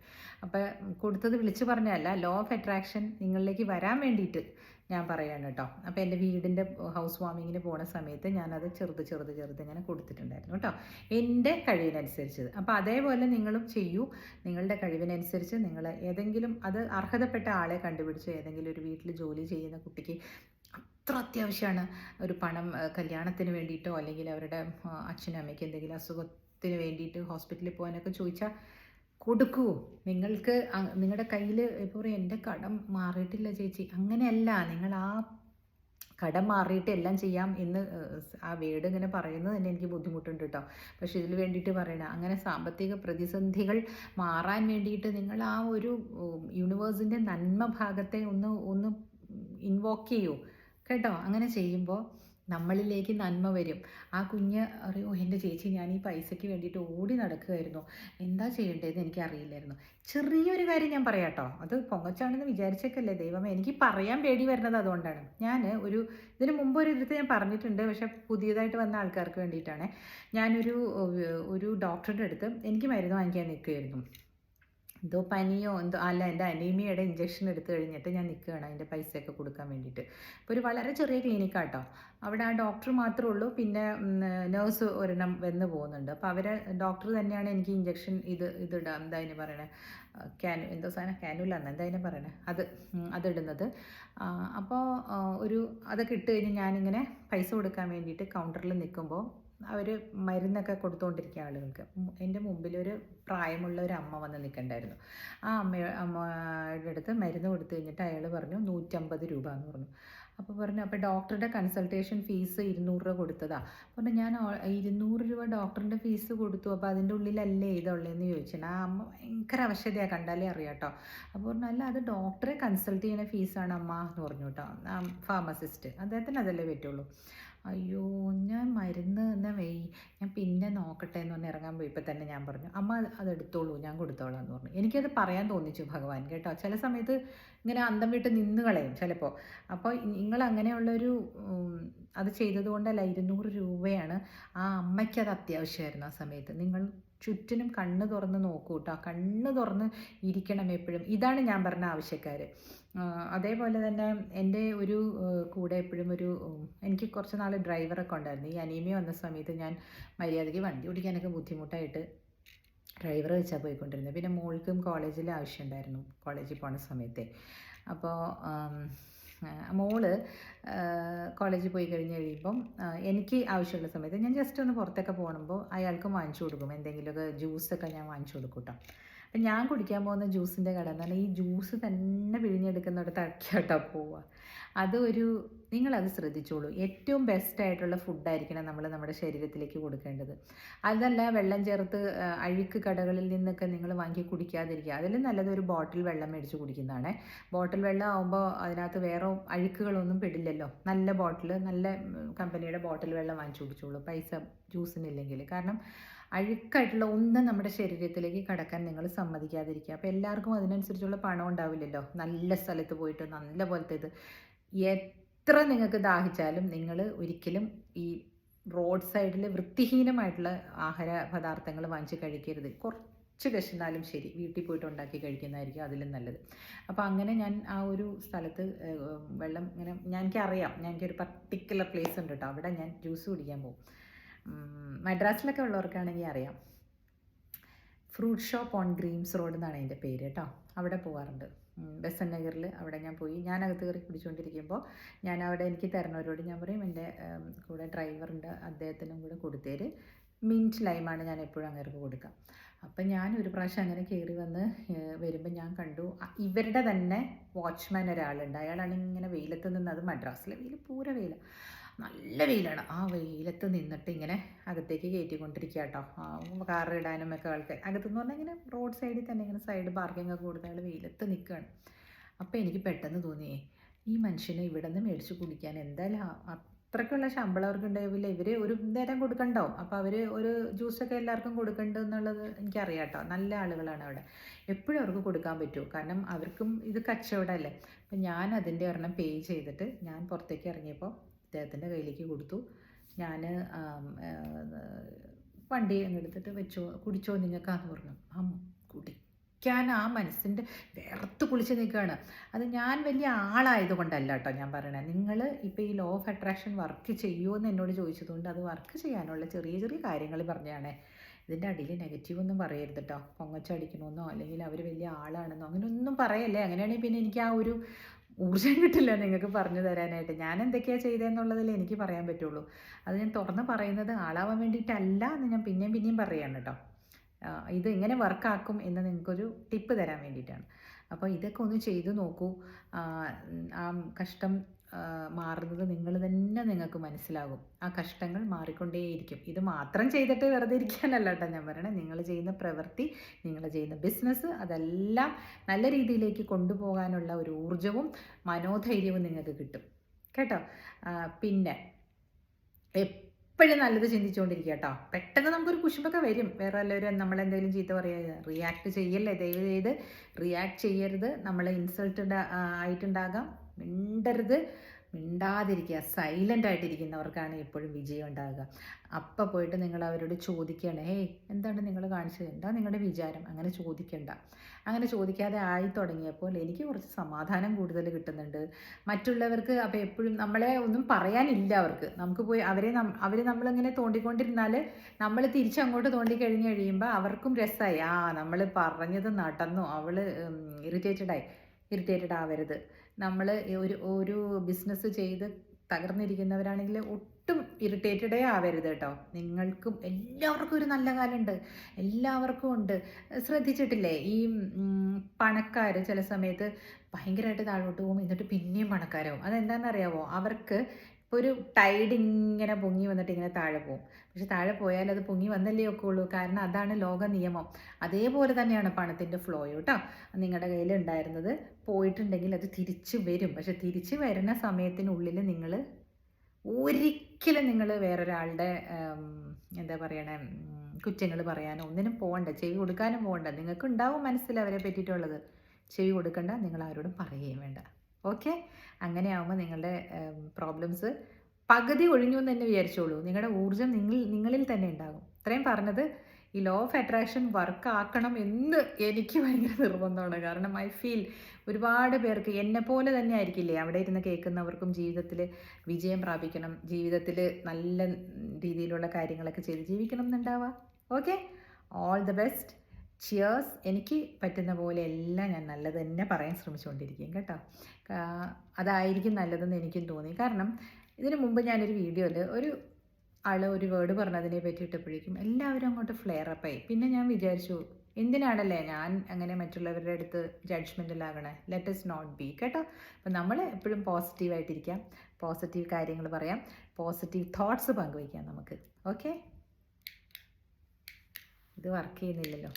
അപ്പോൾ കൊടുത്തത് വിളിച്ചു പറഞ്ഞതല്ല ലോ ഓഫ് അട്രാക്ഷൻ നിങ്ങളിലേക്ക് വരാൻ വേണ്ടിയിട്ട് ഞാൻ പറയാണ് കേട്ടോ. അപ്പോൾ എന്റെ വീടിന്റെ ഹൗസ് വാമിങ്ങിന് പോണ സമയത്ത് ഞാനത് ചെറുത് ചെറുത് ചെറുത് ഇങ്ങനെ കൊടുത്തിട്ടുണ്ടായിരുന്നു കേട്ടോ. എന്റെ കഴിവിനനുസരിച്ച് അപ്പോൾ അതേപോലെ നിങ്ങളും ചെയ്യൂ. നിങ്ങളുടെ കഴിവിനനുസരിച്ച് നിങ്ങൾ ഏതെങ്കിലും അത് അർഹതപ്പെട്ട ആളെ കണ്ടുപിടിച്ച് ഏതെങ്കിലും ഒരു വീട്ടിൽ ജോലി ചെയ്യുന്ന കുട്ടിക്ക് അത്ര അത്യാവശ്യമാണ് ഒരു പണം കല്യാണത്തിന് വേണ്ടിയിട്ടോ അല്ലെങ്കിൽ അവരുടെ അച്ഛനും അമ്മയ്ക്ക് എന്തെങ്കിലും അസുഖത്തിന് വേണ്ടിയിട്ട് ഹോസ്പിറ്റലിൽ പോകാനൊക്കെ ചോദിച്ചാൽ കൊടുക്കൂ. നിങ്ങൾക്ക് നിങ്ങളുടെ കയ്യിൽ ഇപ്പോൾ പറയും എന്റെ കടം മാറിയിട്ടില്ല ചേച്ചി. അങ്ങനെയല്ല. നിങ്ങൾ ആ കടം മാറിയിട്ട് എല്ലാം ചെയ്യാം എന്ന് ആ വേർഡ് ഇങ്ങനെ പറയുന്നത് തന്നെ എനിക്ക് ബുദ്ധിമുട്ടുണ്ട് കേട്ടോ പക്ഷെ ഇതിന് വേണ്ടിയിട്ട് പറയണ അങ്ങനെ സാമ്പത്തിക പ്രതിസന്ധികൾ മാറാൻ വേണ്ടിയിട്ട് നിങ്ങൾ ആ ഒരു യൂണിവേഴ്സിന്റെ നന്മ ഭാഗത്തെ ഒന്ന് ഒന്ന് ഇൻവോക്ക് ചെയ്യൂ. കേട്ടോ? അങ്ങനെ ചെയ്യുമ്പോൾ നമ്മളിലേക്ക് നന്മ വരും. ആ കുഞ്ഞ് അറിയോ എന്റെ ചേച്ചി ഞാൻ ഈ പൈസയ്ക്ക് വേണ്ടിയിട്ട് ഓടി നടക്കുകയായിരുന്നു എന്താ ചെയ്യേണ്ടതെന്ന് എനിക്ക് അറിയില്ലായിരുന്നു. ചെറിയൊരു കാര്യം ഞാൻ പറയാട്ടോ. അത് പൊങ്ങച്ചാണെന്ന് വിചാരിച്ചേക്കല്ലേ ദൈവമേ. എനിക്ക് പറയാൻ പേടി വരുന്നത് അതുകൊണ്ടാണ്. ഞാൻ ഒരു ഇതിന് മുമ്പ് ഒരു ഇതിൽ ഞാൻ പറഞ്ഞിട്ടുണ്ട്. പക്ഷെ പുതിയതായിട്ട് വന്ന ആൾക്കാർക്ക് വേണ്ടിയിട്ടാണ്. ഞാനൊരു ഒരു ഡോക്ടറുടെ അടുത്ത് എനിക്ക് മരുന്ന് വാങ്ങിക്കാൻ നിൽക്കുകയായിരുന്നു എന്തോ പനിയോ എന്തോ അല്ല എന്റെ അനീമിയയുടെ ഇഞ്ചക്ഷൻ എടുത്തു കഴിഞ്ഞിട്ട് ഞാൻ നിൽക്കുകയാണ് അതിന്റെ പൈസയൊക്കെ കൊടുക്കാൻ വേണ്ടിയിട്ട്. അപ്പോൾ ഒരു വളരെ ചെറിയ ക്ലിനിക്കാട്ടോ അവിടെ ആ ഡോക്ടർ മാത്രമേ ഉള്ളൂ പിന്നെ നേഴ്സ് ഒരെണ്ണം വന്ന് പോകുന്നുണ്ട്. അപ്പോൾ അവരെ ഡോക്ടർ തന്നെയാണ് എനിക്ക് ഇഞ്ചക്ഷൻ ഇത് ഇതിടാം എന്താ അതിന് പറയണേ? ക്യാനു എന്തോ സാധനം? ക്യാനുല എന്ന് എന്താ പറയണേ? അത് അതിടുന്നത് അപ്പോൾ ഒരു അതൊക്കെ ഇട്ട് കഴിഞ്ഞ് ഞാനിങ്ങനെ പൈസ കൊടുക്കാൻ വേണ്ടിയിട്ട് കൗണ്ടറിൽ നിൽക്കുമ്പോൾ അവർ മരുന്നൊക്കെ കൊടുത്തുകൊണ്ടിരിക്കുക ആളുകൾക്ക്. എന്റെ മുമ്പിൽ ഒരു പ്രായമുള്ള ഒരു അമ്മ വന്ന് നിൽക്കണ്ടായിരുന്നു ആ അമ്മ അമ്മയുടെ അടുത്ത് മരുന്ന് കൊടുത്തു കഴിഞ്ഞിട്ട് അയാൾ പറഞ്ഞു നൂറ്റമ്പത് രൂപ എന്ന് പറഞ്ഞു. അപ്പോൾ പറഞ്ഞു അപ്പോൾ ഡോക്ടറുടെ കൺസൾട്ടേഷൻ ഫീസ് ഇരുന്നൂറ് രൂപ കൊടുത്തതാ. പറഞ്ഞു ഞാൻ ഇരുന്നൂറ് രൂപ ഡോക്ടറിന്റെ ഫീസ് കൊടുത്തു. അപ്പോൾ അതിന്റെ ഉള്ളിലല്ലേ ഇതുള്ളതെന്ന് ചോദിച്ചാൽ ആ അമ്മ ഭയങ്കര അവശതയാണ് കണ്ടാലേ അറിയാട്ടോ. അപ്പോൾ പറഞ്ഞു അല്ല അത് ഡോക്ടറെ കൺസൾട്ട് ചെയ്യുന്ന ഫീസാണ് അമ്മ എന്ന് പറഞ്ഞു കേട്ടോ. ഫാർമസിസ്റ്റ്. അദ്ദേഹത്തിന് അതല്ലേ പറ്റുള്ളൂ. അയ്യോ ഞാൻ മരുന്ന് എന്നാ വെയ് ഞാൻ പിന്നെ നോക്കട്ടെ എന്ന് പറഞ്ഞ് ഇറങ്ങാൻ പോയപ്പോൾ തന്നെ ഞാൻ പറഞ്ഞു അമ്മ അത് എടുത്തോളൂ ഞാൻ കൊടുത്തോളാം എന്ന് പറഞ്ഞു. എനിക്കത് പറയാൻ തോന്നിച്ചു ഭഗവാൻ കേട്ടോ. ചില സമയത്ത് ഇങ്ങനെ അന്തം വിട്ട് നിന്ന് കളയും ചിലപ്പോൾ അപ്പോൾ നിങ്ങൾ അങ്ങനെയുള്ളൊരു അത് ചെയ്തതുകൊണ്ടല്ല ഇരുന്നൂറ് രൂപയാണ് ആ അമ്മയ്ക്ക് അത് അത്യാവശ്യമായിരുന്നു ആ സമയത്ത്. നിങ്ങൾ ചുറ്റിനും കണ്ണ് തുറന്ന് നോക്കൂ കേട്ടോ. കണ്ണ് തുറന്ന് ഇരിക്കണം എപ്പോഴും. ഇതാണ് ഞാൻ പറഞ്ഞ ആവശ്യക്കാർ അതേപോലെ തന്നെ എന്റെ ഒരു കൂടെ എപ്പോഴും ഒരു എനിക്ക് കുറച്ച് നാൾ ഡ്രൈവറൊക്കെ ഉണ്ടായിരുന്നു. ഈ അനീമിയ വന്ന സമയത്ത് ഞാൻ മര്യാദയ്ക്ക് വണ്ടി ഓടിക്കാനൊക്കെ ബുദ്ധിമുട്ടായിട്ട് ഡ്രൈവർ വെച്ചാൽ പോയിക്കൊണ്ടിരുന്നത്. പിന്നെ മോൾക്കും കോളേജിൽ ആവശ്യമുണ്ടായിരുന്നു കോളേജിൽ പോണ സമയത്തെ. അപ്പോൾ മോൾ കോളേജിൽ പോയി കഴിഞ്ഞ് കഴിയുമ്പം എനിക്ക് ആവശ്യമുള്ള സമയത്ത് ഞാൻ ജസ്റ്റ് ഒന്ന് പുറത്തൊക്കെ പോകുമ്പോൾ അയാൾക്കും വാങ്ങിച്ചു കൊടുക്കും. എന്തെങ്കിലുമൊക്കെ ജ്യൂസൊക്കെ ഞാൻ വാങ്ങിച്ചു കൊടുക്കും കേട്ടോ. അപ്പം ഞാൻ കുടിക്കാൻ പോകുന്ന ജ്യൂസിന്റെ കട എന്ന് പറഞ്ഞാൽ ഈ ജ്യൂസ് തന്നെ പിഴിഞ്ഞെടുക്കുന്നിടത്ത് അടക്കാട്ടോ പോവുക അതൊരു നിങ്ങളത് ശ്രദ്ധിച്ചോളൂ. ഏറ്റവും ബെസ്റ്റ് ആയിട്ടുള്ള ഫുഡായിരിക്കണം നമ്മൾ നമ്മുടെ ശരീരത്തിലേക്ക് കൊടുക്കേണ്ടത്. അതല്ല വെള്ളം ചേർത്ത് അഴുക്ക് കടകളിൽ നിന്നൊക്കെ നിങ്ങൾ വാങ്ങി കുടിക്കാതിരിക്കുക. അതിൽ നല്ലത് ഒരു ബോട്ടിൽ വെള്ളം മേടിച്ച് കുടിക്കുന്നതാണ്. ബോട്ടിൽ വെള്ളം ആകുമ്പോൾ അതിനകത്ത് വേറെ അഴുക്കുകളൊന്നും പെടില്ലല്ലോ. നല്ല ബോട്ടിൽ നല്ല കമ്പനിയുടെ ബോട്ടിൽ വെള്ളം വാങ്ങിച്ചു കുടിച്ചോളൂ. പൈസ ജ്യൂസിനില്ലെങ്കിൽ കാരണം അഴുക്കായിട്ടുള്ള ഒന്നും നമ്മുടെ ശരീരത്തിലേക്ക് കടക്കാൻ നിങ്ങൾ സമ്മതിക്കാതിരിക്കുക. അപ്പോൾ എല്ലാവർക്കും അതിനനുസരിച്ചുള്ള പണം ഉണ്ടാവില്ലല്ലോ. നല്ല സ്ഥലത്ത് പോയിട്ട് നല്ല പോലത്തെ ഇത്. എത്ര നിങ്ങൾക്ക് ദാഹിച്ചാലും നിങ്ങൾ ഒരിക്കലും ഈ റോഡ് സൈഡിൽ വൃത്തിഹീനമായിട്ടുള്ള ആഹാര പദാർത്ഥങ്ങൾ വാങ്ങിച്ച് കഴിക്കരുത്. കുറച്ച് വിശന്നാലും ശരി. വീട്ടിൽ പോയിട്ട് ഉണ്ടാക്കി കഴിക്കുന്നതായിരിക്കും അതിലും നല്ലത്. അപ്പോൾ അങ്ങനെ ഞാൻ ആ ഒരു സ്ഥലത്ത് വെള്ളം ഇങ്ങനെ ഞാൻ എനിക്കറിയാം ഞാൻ എനിക്കൊരു പർട്ടിക്കുലർ പ്ലേസ് ഉണ്ട് കേട്ടോ അവിടെ ഞാൻ ജ്യൂസ് കുടിക്കാൻ പോകും. മദ്രാസിലൊക്കെ ഉള്ളവർക്കാണെങ്കിൽ അറിയാം. Fruit shop on Greams road എന്നാണ് അതിന്റെ പേര് കേട്ടോ. അവിടെ പോകാറുണ്ട് ബെസൻ നഗറിൽ അവിടെ ഞാൻ പോയി. ഞാൻ അകത്ത് കയറി കുടിച്ചുകൊണ്ടിരിക്കുമ്പോൾ ഞാൻ അവിടെ എനിക്ക് തരുന്നവരോട് ഞാൻ പറയും എന്റെ കൂടെ ഡ്രൈവറുണ്ട് അദ്ദേഹത്തിനും കൂടെ കൊടുത്തേര്. മിന്റ് ലൈമാണ് ഞാൻ എപ്പോഴും അങ്ങേർക്ക് കൊടുക്കുക അപ്പം ഞാൻ ഒരു പ്രാവശ്യം അങ്ങനെ കയറി വന്ന് വരുമ്പോൾ ഞാൻ കണ്ടു ഇവരുടെ തന്നെ വാച്ച്മാൻ ഒരാളുണ്ട്. അയാളാണ് ഇങ്ങനെ വെയിലത്ത് നിന്നത് മദ്രാസിലെ വെയിൽ പൂര വെയില. നല്ല വെയിലാണ്. ആ വെയിലത്ത് നിന്നിട്ട് ഇങ്ങനെ അകത്തേക്ക് കയറ്റിക്കൊണ്ടിരിക്കുക കേട്ടോ കാർ ഇടാനും ഒക്കെ ആൾക്കാർ അകത്തെന്ന് പറഞ്ഞാൽ ഇങ്ങനെ റോഡ് സൈഡിൽ തന്നെ ഇങ്ങനെ സൈഡ് പാർക്കിംഗ് ഒക്കെ കൊടുത്ത് വെയിലത്ത് നിൽക്കുകയാണ് അപ്പോൾ എനിക്ക് പെട്ടെന്ന് തോന്നിയേ ഈ മനുഷ്യനെ ഇവിടെ നിന്ന് മേടിച്ച് കുടിക്കാൻ എന്തായാലും അത്രയ്ക്കുള്ള ശമ്പളം അവർക്ക് ഉണ്ടാവില്ല. ഇവർ ഒരു നേരം കൊടുക്കണ്ടാവും അപ്പോൾ അവർ ഒരു ജ്യൂസൊക്കെ എല്ലാവർക്കും കൊടുക്കണ്ട എന്നുള്ളത് എനിക്കറിയാം കേട്ടോ നല്ല ആളുകളാണ് അവിടെ. എപ്പോഴും അവർക്ക് കൊടുക്കാൻ പറ്റുമോ? കാരണം അവർക്കും ഇത് കച്ചവടമല്ലേ അപ്പം ഞാൻ അതിന്റെ ഒരെണ്ണം പേ ചെയ്തിട്ട് ഞാൻ പുറത്തേക്ക് ഇറങ്ങിയപ്പോൾ അദ്ദേഹത്തിന്റെ കയ്യിലേക്ക് കൊടുത്തു. ഞാൻ വണ്ടി അങ്ങ് എടുത്തിട്ട് വെച്ചോ കുടിച്ചോ നിങ്ങൾക്കാന്ന് പറഞ്ഞു. ആ കുടിക്കാൻ ആ മനസ്സിന്റെ വേർത്ത് കുളിച്ച് നിൽക്കുകയാണ്. അത് ഞാൻ വലിയ ആളായത് കൊണ്ടല്ല കേട്ടോ ഞാൻ പറയണേ. നിങ്ങൾ ഇപ്പോൾ ഈ ലോ ഓഫ് അട്രാക്ഷൻ വർക്ക് ചെയ്യുമോ എന്ന് എന്നോട് ചോദിച്ചതുകൊണ്ട് അത് വർക്ക് ചെയ്യാനുള്ള ചെറിയ ചെറിയ കാര്യങ്ങൾ പറഞ്ഞാണേ. ഇതിന്റെ അടിയിൽ നെഗറ്റീവ് ഒന്നും പറയരുത് കേട്ടോ. പൊങ്ങച്ചടിക്കണമെന്നോ അല്ലെങ്കിൽ അവർ വലിയ ആളാണെന്നോ അങ്ങനെ ഒന്നും പറയല്ലേ. അങ്ങനെയാണെങ്കിൽ പിന്നെ എനിക്ക് ആ ഒരു ഊർജം കിട്ടില്ല നിങ്ങൾക്ക് പറഞ്ഞു തരാനായിട്ട്. ഞാൻ എന്തൊക്കെയാണ് ചെയ്തതെന്നുള്ളതിൽ എനിക്ക് പറയാൻ പറ്റുള്ളൂ. അത് ഞാൻ തുറന്ന് പറയുന്നത് ആളാവാൻ വേണ്ടിയിട്ടല്ല എന്ന് ഞാൻ പിന്നെയും പിന്നെയും പറയാണ് കേട്ടോ. ഇത് എങ്ങനെ വർക്കാക്കും എന്ന് നിങ്ങൾക്കൊരു ടിപ്പ് തരാൻ വേണ്ടിയിട്ടാണ്. അപ്പോൾ ഇതൊക്കെ ഒന്ന് ചെയ്തു നോക്കൂ. ആ, കഷ്ടം മാറുന്നത് നിങ്ങൾ തന്നെ നിങ്ങൾക്ക് മനസ്സിലാകും. ആ കഷ്ടങ്ങൾ മാറിക്കൊണ്ടേയിരിക്കും. ഇത് മാത്രം ചെയ്തിട്ട് വെറുതെ ഇരിക്കാനല്ല കേട്ടോ ഞാൻ പറയണേ. നിങ്ങൾ ചെയ്യുന്ന പ്രവൃത്തി നിങ്ങൾ ചെയ്യുന്ന ബിസിനസ് അതെല്ലാം നല്ല രീതിയിലേക്ക് കൊണ്ടുപോകാനുള്ള ഒരു ഊർജവും മനോധൈര്യവും നിങ്ങൾക്ക് കിട്ടും. കേട്ടോ? പിന്നെ എപ്പോഴും നല്ലത് ചിന്തിച്ചുകൊണ്ടിരിക്കുക കേട്ടോ. പെട്ടെന്ന് നമുക്കൊരു കുശുമ്പൊക്കെ വരും. വേറെ എല്ലാവരും നമ്മളെന്തെങ്കിലും ചീത്ത പറയുക റിയാക്ട് ചെയ്യല്ലേ? ദയവ് ചെയ്ത് റിയാക്ട് ചെയ്യരുത്. നമ്മൾ ഇൻസൾട്ടഡ് ആയിട്ടുണ്ടാകാം. മിണ്ടരുത്. മിണ്ടാതിരിക്കുക. സൈലന്റ് ആയിട്ടിരിക്കുന്നവർക്കാണ് എപ്പോഴും വിജയം ഉണ്ടാകുക അപ്പം പോയിട്ട് നിങ്ങൾ അവരോട് ചോദിക്കുകയാണ് ഏയ് എന്താണ് നിങ്ങൾ കാണിച്ചത്? എന്താ നിങ്ങളുടെ വിചാരം? അങ്ങനെ ചോദിക്കണ്ട. അങ്ങനെ ചോദിക്കാതെ ആയി തുടങ്ങിയപ്പോൾ എനിക്ക് കുറച്ച് സമാധാനം കൂടുതൽ കിട്ടുന്നുണ്ട്. മറ്റുള്ളവർക്ക് അപ്പോൾ എപ്പോഴും നമ്മളെ ഒന്നും പറയാനില്ല അവർക്ക്. നമുക്ക് പോയി അവരെ അവർ നമ്മളിങ്ങനെ തോണ്ടിക്കൊണ്ടിരുന്നാൽ നമ്മൾ തിരിച്ചങ്ങോട്ട് തോണ്ടി കഴിഞ്ഞ് കഴിയുമ്പോൾ അവർക്കും രസമായി ആ നമ്മൾ പറഞ്ഞത് നടന്നു. അവൾ ഇറിറ്റേറ്റഡായി ഇറിറ്റേറ്റഡ് ആവരുത്. നമ്മൾ ഒരു ഒരു ബിസിനസ് ചെയ്ത് തകർന്നിരിക്കുന്നവരാണെങ്കിൽ ഒട്ടും ഇറിറ്റേറ്റഡേ ആവരുത് കേട്ടോ. നിങ്ങൾക്കും എല്ലാവർക്കും ഒരു നല്ല കാലമുണ്ട്. എല്ലാവർക്കും ഉണ്ട്. ശ്രദ്ധിച്ചിട്ടില്ലേ? ഈ പണക്കാർ ചില സമയത്ത് ഭയങ്കരമായിട്ട് താഴോട്ട് പോകും. എന്നിട്ട് പിന്നെയും പണക്കാരാവും. അതെന്താണെന്നറിയാവോ? അവർക്ക് ഇപ്പോൾ ഒരു ടൈഡ് ഇങ്ങനെ പൊങ്ങി വന്നിട്ട് ഇങ്ങനെ താഴെ പോകും പക്ഷെ താഴെ പോയാൽ അത് പൊങ്ങി വന്നല്ലേ ഒക്കെ ഉള്ളൂ കാരണം അതാണ് ലോക നിയമം. അതേപോലെ തന്നെയാണ് പണത്തിന്റെ ഫ്ലോ കേട്ടോ നിങ്ങളുടെ കയ്യിൽ ഉണ്ടായിരുന്നത് പോയിട്ടുണ്ടെങ്കിൽ അത് തിരിച്ചു വരും. പക്ഷെ തിരിച്ചു വരുന്ന സമയത്തിനുള്ളിൽ നിങ്ങൾ ഒരിക്കലും നിങ്ങൾ വേറൊരാളുടെ എന്താ പറയണേ കുറ്റങ്ങൾ പറയാനോ ഒന്നിനും പോകണ്ട ചെവി കൊടുക്കാനും പോകണ്ട നിങ്ങൾക്ക് ഉണ്ടാവും മനസ്സിൽ അവരെ പറ്റിയിട്ടുള്ളത്. ചെവി കൊടുക്കണ്ട. നിങ്ങൾ ആരോടും പറയുകയും വേണ്ട. ഓക്കെ? അങ്ങനെയാവുമ്പോൾ നിങ്ങളുടെ പ്രോബ്ലംസ് പകുതി ഒഴിഞ്ഞു എന്ന് തന്നെ വിചാരിച്ചോളൂ. നിങ്ങളുടെ ഊർജം നിങ്ങൾ നിങ്ങളിൽ തന്നെ ഉണ്ടാകും. ഇത്രയും പറഞ്ഞത് ഈ ലോ ഓഫ് അട്രാക്ഷൻ വർക്ക് ആക്കണം എന്ന് എനിക്ക് ഭയങ്കര നിർബന്ധമാണ്. കാരണം ഐ ഫീൽ ഒരുപാട് പേർക്ക് എന്നെ പോലെ തന്നെ ആയിരിക്കില്ലേ? അവിടെ ഇരുന്ന് കേൾക്കുന്നവർക്കും ജീവിതത്തിൽ വിജയം പ്രാപിക്കണം. ജീവിതത്തിൽ നല്ല രീതിയിലുള്ള കാര്യങ്ങളൊക്കെ ചെയ്ത് ജീവിക്കണം എന്നുണ്ടാവുക. Okay? All the best cheers എനിക്ക് പറ്റുന്ന പോലെ എല്ലാം ഞാൻ നല്ലത് തന്നെ പറയാൻ ശ്രമിച്ചുകൊണ്ടിരിക്കും കേട്ടോ. അതായിരിക്കും നല്ലതെന്ന് എനിക്കും തോന്നി. കാരണം ഇതിനു മുമ്പ് ഞാനൊരു വീഡിയോയിൽ ഒരു ആൾ ഒരു വേർഡ് പറഞ്ഞതിനെ പറ്റിയിട്ടപ്പോഴേക്കും എല്ലാവരും അങ്ങോട്ട് ഫ്ലെയർ അപ്പായി പിന്നെ ഞാൻ വിചാരിച്ചു എന്തിനാണല്ലേ ഞാൻ അങ്ങനെ മറ്റുള്ളവരുടെ അടുത്ത് ജഡ്ജ്മെന്റിലാകണേ ലെറ്റ് ഇസ് നോട്ട് ബി കേട്ടോ. അപ്പം നമ്മൾ എപ്പോഴും പോസിറ്റീവായിട്ടിരിക്കാം പോസിറ്റീവ് കാര്യങ്ങൾ പറയാം. പോസിറ്റീവ് തോട്ട്സ് പങ്കുവയ്ക്കാം നമുക്ക്. ഓക്കെ ഇത് വർക്ക് ചെയ്യുന്നില്ലല്ലോ.